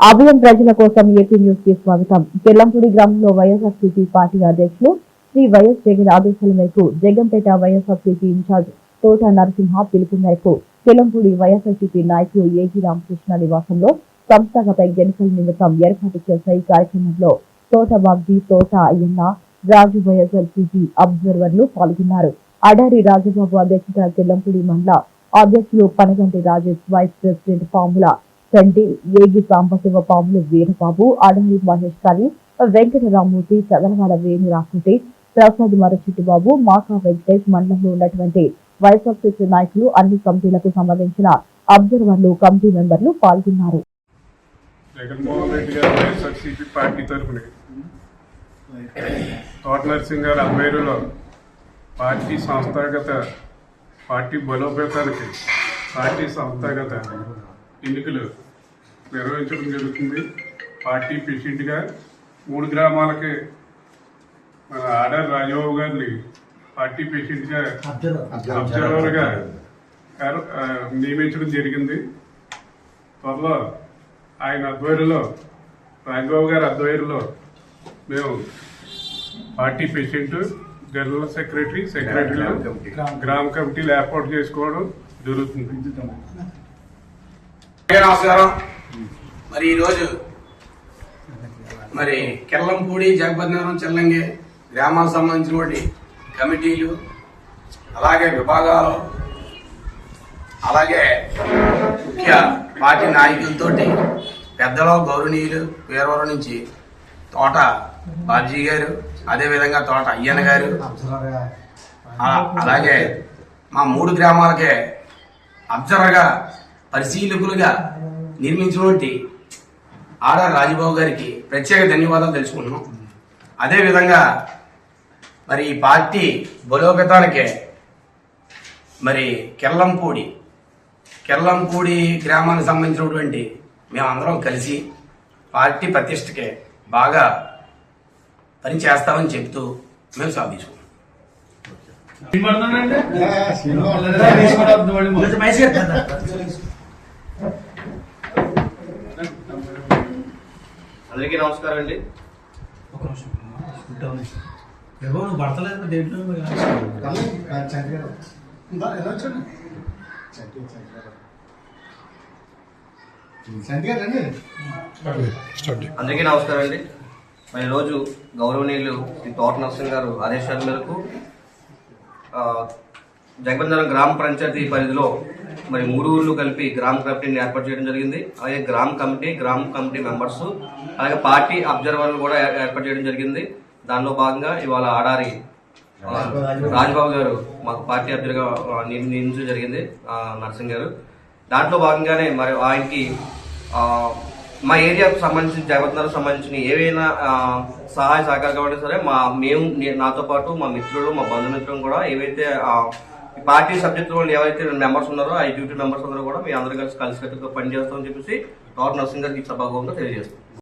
అభయం ప్రజల కోసం ఏపీ న్యూస్కి స్వాగతం. తెల్లంపూడి గ్రామంలో వైఎస్ఆర్సీపీ పార్టీ అధ్యక్షులు శ్రీ వైఎస్ జగన్ ఆదేశాల మేరకు జగంపేట వైఎస్ఆర్సీపీ ఇన్ఛార్జ్ తోట నరసింహ పిలుపు మేరకు కెల్లంపూడి వైఎస్ఆర్సీపీ నాయకులు ఏజీ రామకృష్ణ నివాసంలో సంస్థాగత ఎన్నికల నిమిత్తం ఏర్పాటు చేసిన ఈ కార్యక్రమంలో తోట బాబ్జీ తోట అయ్యన్న రాజు వైఎస్ఆర్సీపీ అబ్జర్వర్లు పాల్గొన్నారు. అడారి రాజబాబు అధ్యక్షత తెల్లంపూడి మండల అధ్యక్షులు పనగంటి రాజేష్ వైస్ ప్రెసిడెంట్ పాముల చండి ఏగి సాంబశివ పాములు వీరబాబు అడవి మహేష్ కాళీ వెంకటరామూర్తి చదలవాడ వేణు రాకుంటి ప్రసాద్ మరచిట్టుబాబు మాకా వెంకటేష్ మండలంలో ఉన్నటువంటి వైఎస్ఆర్సీపీ నాయకులు అన్ని కమిటీలకు సంబంధించిన అబ్జర్వర్లు కమిటీ మెంబర్లు పాల్గొన్నారు. జగన్మోహన్ రెడ్డి గారు వైఎస్ఆర్సీపీ పార్టీ తరఫున తోట నరసింగ్ గారి అభ్యర్థులో పార్టీ సంస్థాగత పార్టీ బలోపేతానికి పార్టీ సంస్థాగత ఎన్నికలు నిర్వహించడం జరుగుతుంది. పార్టీ ప్రెసిడెంట్గా మూడు గ్రామాలకి మన ఆర్ఆర్ రాజబాబు గారిని పార్టీ ప్రెసిడెంట్గా అబ్జర్వర్గా నియమించడం జరిగింది. త్వరలో ఆయన ఆధ్వర్యంలో రాజబాబు గారి ఆధ్వర్యంలో మేము పార్టీ ప్రెసిడెంట్ జనరల్ సెక్రటరీ సెక్రటరీలు గ్రామ కమిటీలు ఏర్పాటు చేసుకోవడం జరుగుతుంది. నమస్కారం మరి ఈరోజు మరి కెల్లంపూడి జగపతినగరం చెల్లంగి గ్రామాలకు సంబంధించినటువంటి కమిటీలు అలాగే విభాగాలు అలాగే ముఖ్య పార్టీ నాయకులతోటి పెద్దలు గౌరవనీయులు వీరవరం నుంచి తోట బాబ్జీ గారు అదేవిధంగా తోట అయ్యన్న గారు అలాగే మా మూడు గ్రామాలకే అబ్జర్వర్గా పరిశీలకులుగా నిర్మించినటువంటి ఆర్ఆర్ రాజబాబు గారికి ప్రత్యేక ధన్యవాదాలు తెలుసుకుంటున్నాం. అదేవిధంగా మరి ఈ పార్టీ బలోపేతానికే మరి కెల్లంపూడి కెల్లంపూడి గ్రామానికి సంబంధించినటువంటి మేమందరం కలిసి పార్టీ ప్రతిష్టకే బాగా పని చేస్తామని చెప్తూ మేము సాధించుకున్నాం. అందరికీ నమస్కారం అండి. నువ్వు పడతలేదు దేంట్లో మరి? అందరికీ నమస్కారం అండి. మరి ఈరోజు గౌరవనీయులు శ్రీ తోట నరసింహ్ గారు ఆదేశాల మేరకు ఆ, జగబంధనం గ్రామ పంచాయతీ పరిధిలో మరి మూడు ఊళ్ళు కలిపి గ్రామ కమిటీని ఏర్పాటు చేయడం జరిగింది. అలాగే గ్రామ కమిటీ గ్రామ కమిటీ మెంబర్స్ అలాగే పార్టీ అబ్జర్వర్లు కూడా ఏర్పాటు చేయడం జరిగింది. దానిలో భాగంగా ఇవాళ ఆడారి రాజ్బాబు గారు మాకు పార్టీ అభ్యర్థిగా నియమించడం జరిగింది నర్సింగ్ నరసింహ్ గారు. దాంట్లో భాగంగానే మరి ఆయనకి మా ఏరియాకు సంబంధించిన జగత్నాలకు సంబంధించిన ఏవైనా సహాయ సహకారం కావాలంటే సరే మా మేము నాతో పాటు మా మిత్రులు మా బంధుమిత్రులు కూడా ఏవైతే పార్టీ సబ్జెక్టు వాళ్ళు ఎవరైతే మెంబర్స్ ఉన్నారో ఆ డ్యూటీ మెంబర్స్ అందరూ కూడా మీ అందరూ కలిసి కలిసికట్టుగా పనిచేస్తామని చెప్పేసి టోర్ నర్సింగ్ గారికి సభాగంగా తెలియజేస్తాం